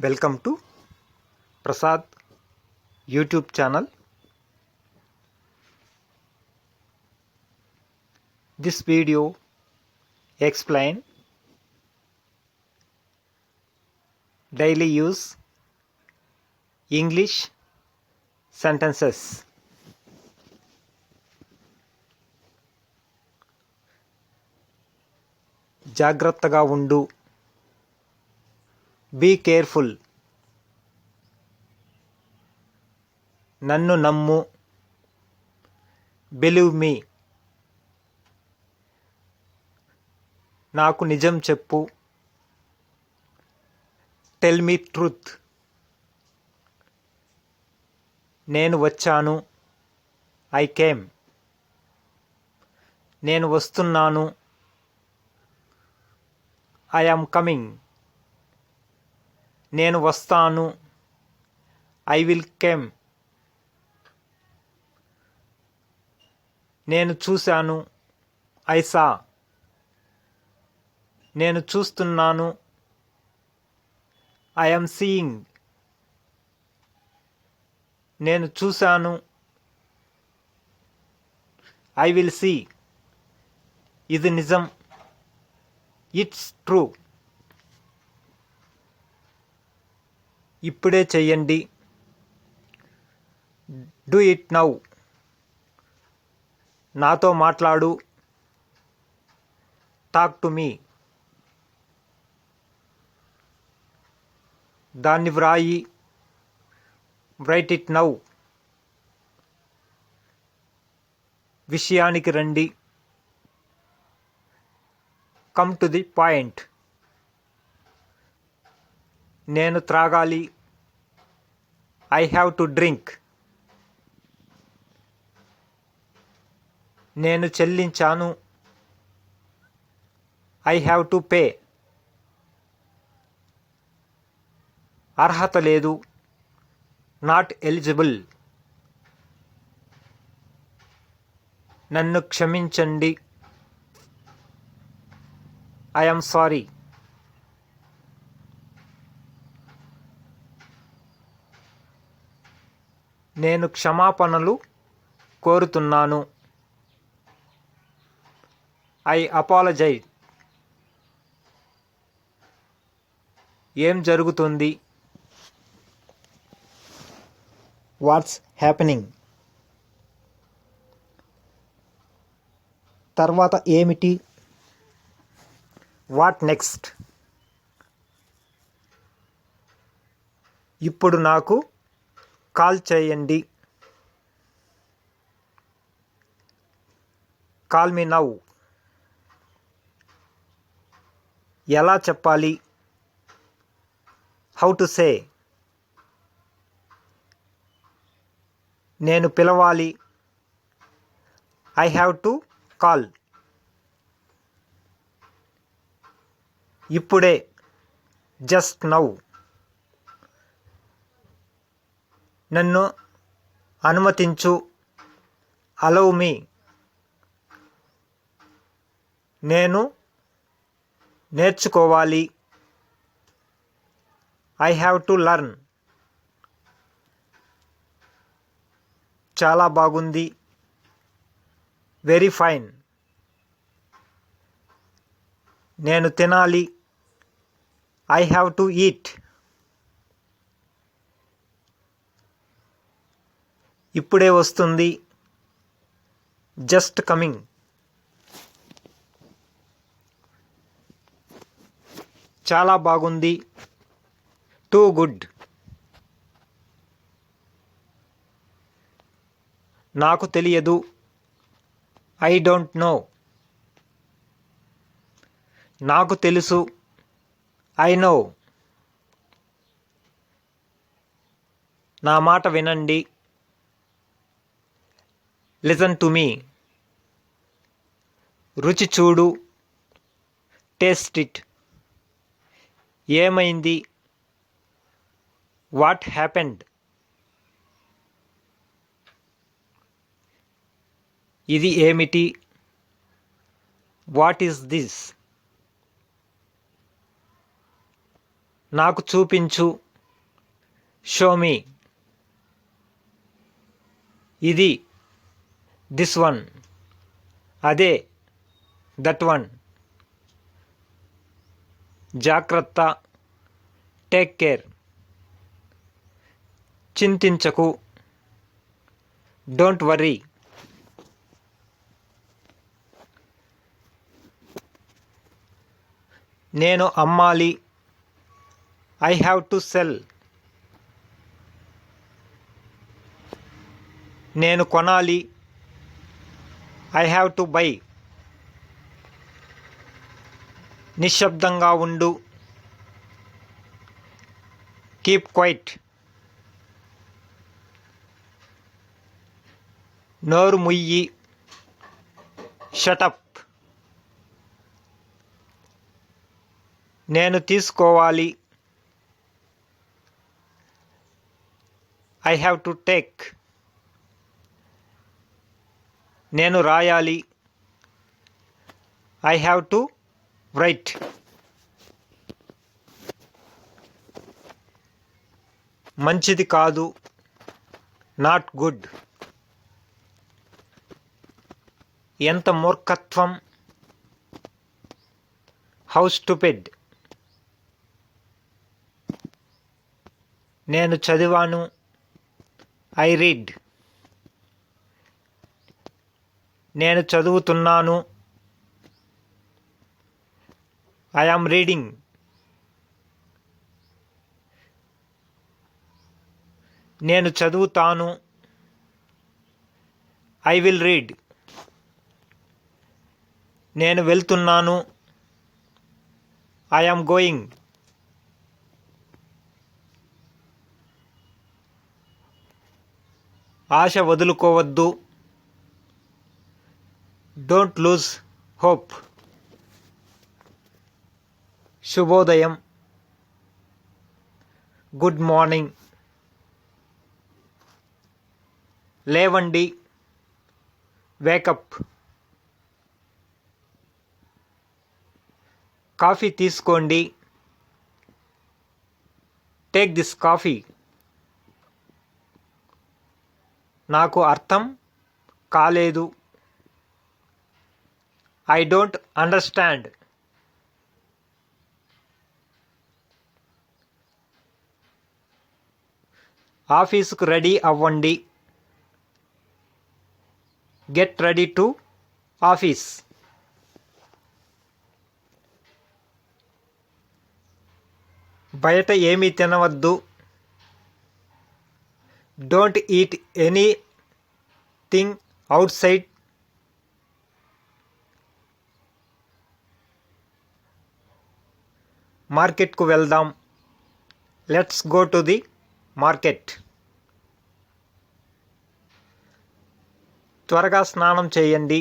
Welcome to Prasad YouTube channel this video explain daily use English sentences జాగ్రత్తగా ఉండు be careful నన్ను నమ్ము. Believe me నాకు నిజం చెప్పు. టెల్ మీ ట్రూత్ నేను వచ్చాను. ఐ కేమ్ నేను వస్తున్నాను. ఐ ఆమ్ కమింగ్ నేను వస్తాను. I will come. నేను చూశాను. I saw. నేను చూస్తున్నాను. I'm seeing. నేను చూశాను. I will see. ఇది నిజం. It's true. ఇప్పుడే చెయ్యండి. డూ ఇట్ నౌ నాతో మాట్లాడు. టాక్ టు మీ దాన్ని వ్రాయి. రైట్ ఇట్ నౌ విషయానికి రండి. కమ్ టు ది పాయింట్ నేను త్రాగాలి. ఐ హ్యావ్ టు డ్రింక్ నేను చెల్లించాను. ఐ హ్యావ్ టు పే అర్హత లేదు. నాట్ ఎలిజిబుల్ నన్ను క్షమించండి. ఐఎమ్ సారీ నేను క్షమాపణలు కోరుతున్నాను. I apologise. ఏం జరుగుతుంది? What's happening? తర్వాత ఏమిటి? What next? ఇప్పుడు నాకు కాల్ చేయండి. Call me now. ఎలా చెప్పాలి? How to say. నేను పిలవాలి. I have to call. ఇప్పుడే. Just now. నన్ను అనుమతించు. Allow me. నేను నేర్చుకోవాలి. I have to learn. చాలా బాగుంది. Very fine. నేను తినాలి. I have to eat. ఇప్పుడే వస్తుంది. Just coming. చాలా బాగుంది. Too good. నాకు తెలియదు. I don't know. నాకు తెలుసు. I know. నా మాట వినండి. లిజన్ టు మీ రుచి చూడు. టేస్ట్ ఇట్ ఏమైంది? వాట్ హ్యాపెండ్ ఇది ఏమిటి? వాట్ ఈస్ దిస్ నాకు చూపించు. షో మీ ఇది దిస్ వన్. అదే దట్ వన్. జాగ్రత్త టేక్ కేర్. చింతించకు. డోంట్ వర్రీ నేను అమ్మాలి. I have to sell. నేను కొనాలి. ఐ హ్యావ్ టు బై నిశ్శబ్దంగా ఉండు కీప్ క్వైట్ నోరు ముయ్యి షటప్ నేను తీసుకోవాలి ఐ హ్యావ్ టు టేక్ నేను రాయాలి. ఐ హ్యావ్ టు రైట్ మంచిది కాదు. నాట్ గుడ్ ఎంత మూర్ఖత్వం. హౌ స్టూపిడ్ నేను చదివాను. ఐ రీడ్ నేను చదువుతున్నాను. ఐ ఆమ్ రీడింగ్ నేను చదువుతాను. ఐ విల్ రీడ్ నేను వెళ్తున్నాను. ఐ ఆమ్ గోయింగ్ ఆశ వదులుకోవద్దు. డోంట్ లూజ్ హోప్ శుభోదయం గుడ్ మార్నింగ్ లేవండి వేకప్ కాఫీ తీసుకోండి. టేక్ దిస్ కాఫీ నాకు అర్థం కాలేదు. I don't understand. ఆఫీసుకు రెడీ అవ్వండి. Get ready to office. బయట ఏమీ తినవద్దు. Don't eat anything outside. మార్కెట్కు వెళ్దాం. Let's go to the market త్వరగా స్నానం చేయండి.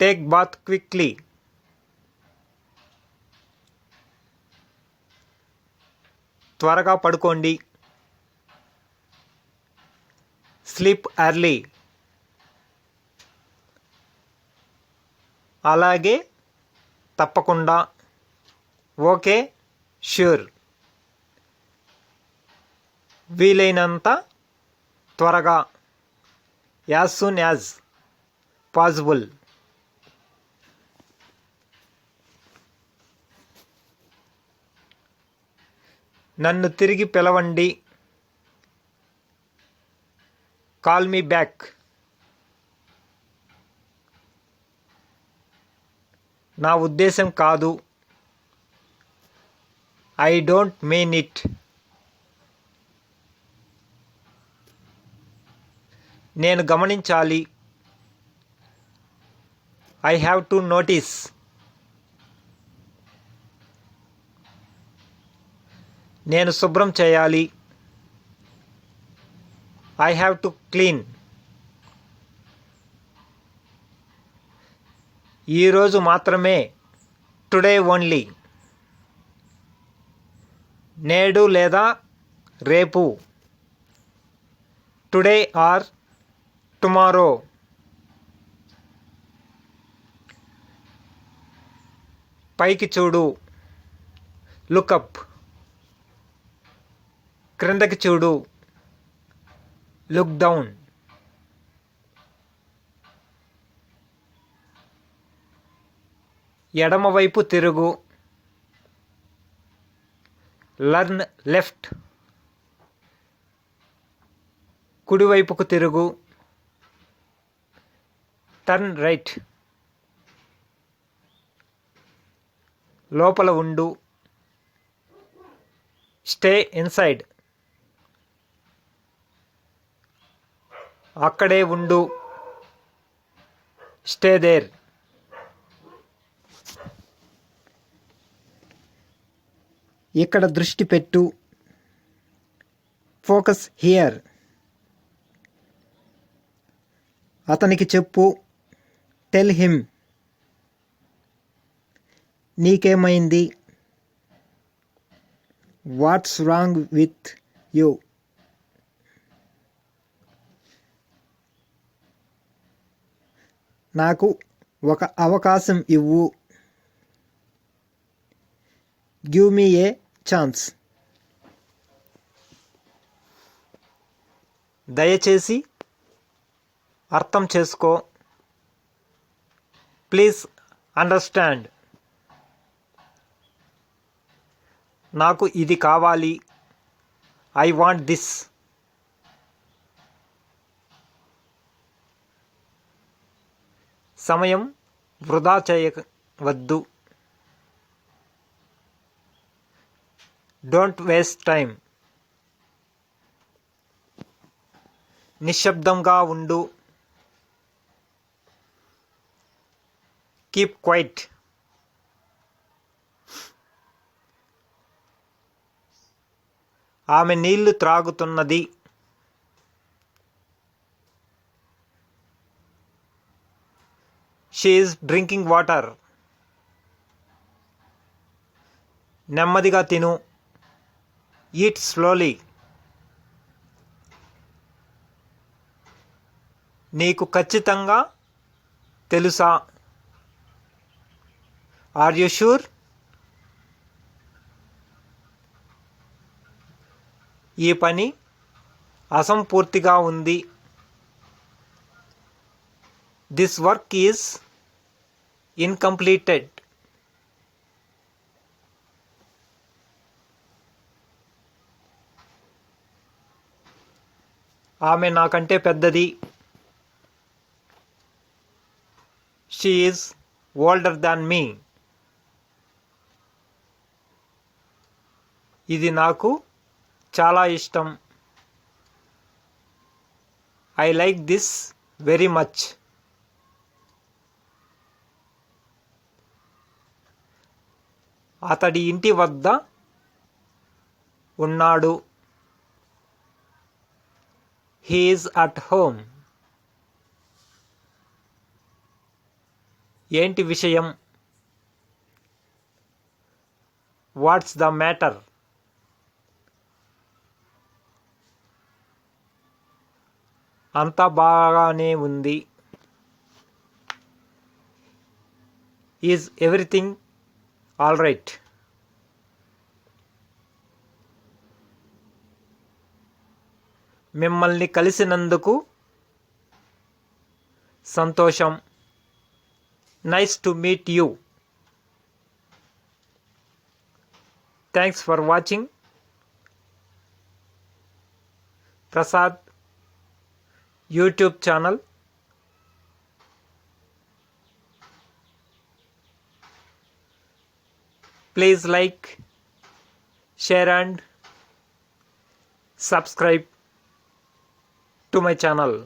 టేక్ బాత్ క్విక్లీ త్వరగా పడుకోండి. స్లీప్ ఎర్లీ అలాగే తప్పకుండా ఓకే ష్యూర్. వీలైనంత త్వరగా యాజ్ సూన్ యాజ్ పాసిబుల్ నన్ను తిరిగి పిలవండి. Call me back. నా ఉద్దేశం కాదు. ఐ డోంట్ మీన్ ఇట్ నేను గమనించాలి. ఐ హ్యావ్ టు నోటీస్ నేను శుభ్రం చేయాలి. ఐ హ్యావ్ టు క్లీన్ ఈరోజు మాత్రమే టుడే ఓన్లీ నేడు లేదా రేపు. టుడే ఆర్ టుమారో పైకి చూడు. లుకప్ క్రిందకి చూడు. లుక్ డౌన్ ఎడమవైపు తిరుగు. Learn left. కుడివైపుకు తిరుగు. Turn right. లోపల ఉండు. Stay inside. అక్కడే ఉండు. Stay there. ఇక్కడ దృష్టి పెట్టు. ఫోకస్ హియర్ అతనికి చెప్పు. టెల్ హిమ్ నీకేమైంది? వాట్స్ రాంగ్ విత్ యూ నాకు ఒక అవకాశం ఇవ్వు. Give me a chance. దయచేసి అర్థం చేసుకో. Please understand. నాకు ఇది కావాలి. I want this. సమయం వృధా చేయవద్దు డోంట్ వేస్ట్ టైం నిశ్శబ్దంగా ఉండు. కీప్ క్వైట్ ఆమె నీళ్ళు త్రాగుతున్నది. షీ ఈజ్ డ్రింకింగ్ వాటర్ నెమ్మదిగా తిను. ఈట్ స్లోలీ నీకు ఖచ్చితంగా తెలుసా? ఆర్ యు షూర్ ఈ పని అసంపూర్తిగా ఉంది. దిస్ వర్క్ ఈజ్ ఇన్కంప్లీటెడ్ ఆమె నాకంటే పెద్దది. She is older than me ఇది నాకు చాలా ఇష్టం. I like this very much అతడి ఇంటి వద్ద ఉన్నాడు. He is at home. ఏంటి విషయం? వాట్స్ ద మ్యాటర్ అంతా బాగానే ఉంది. ఈజ్ ఎవ్రీథింగ్ ఆల్ రైట్ మిమ్మల్ని కలిసినందుకు సంతోషం. Nice to meet you thanks for watching Prasad YouTube channel please like share and subscribe to my channel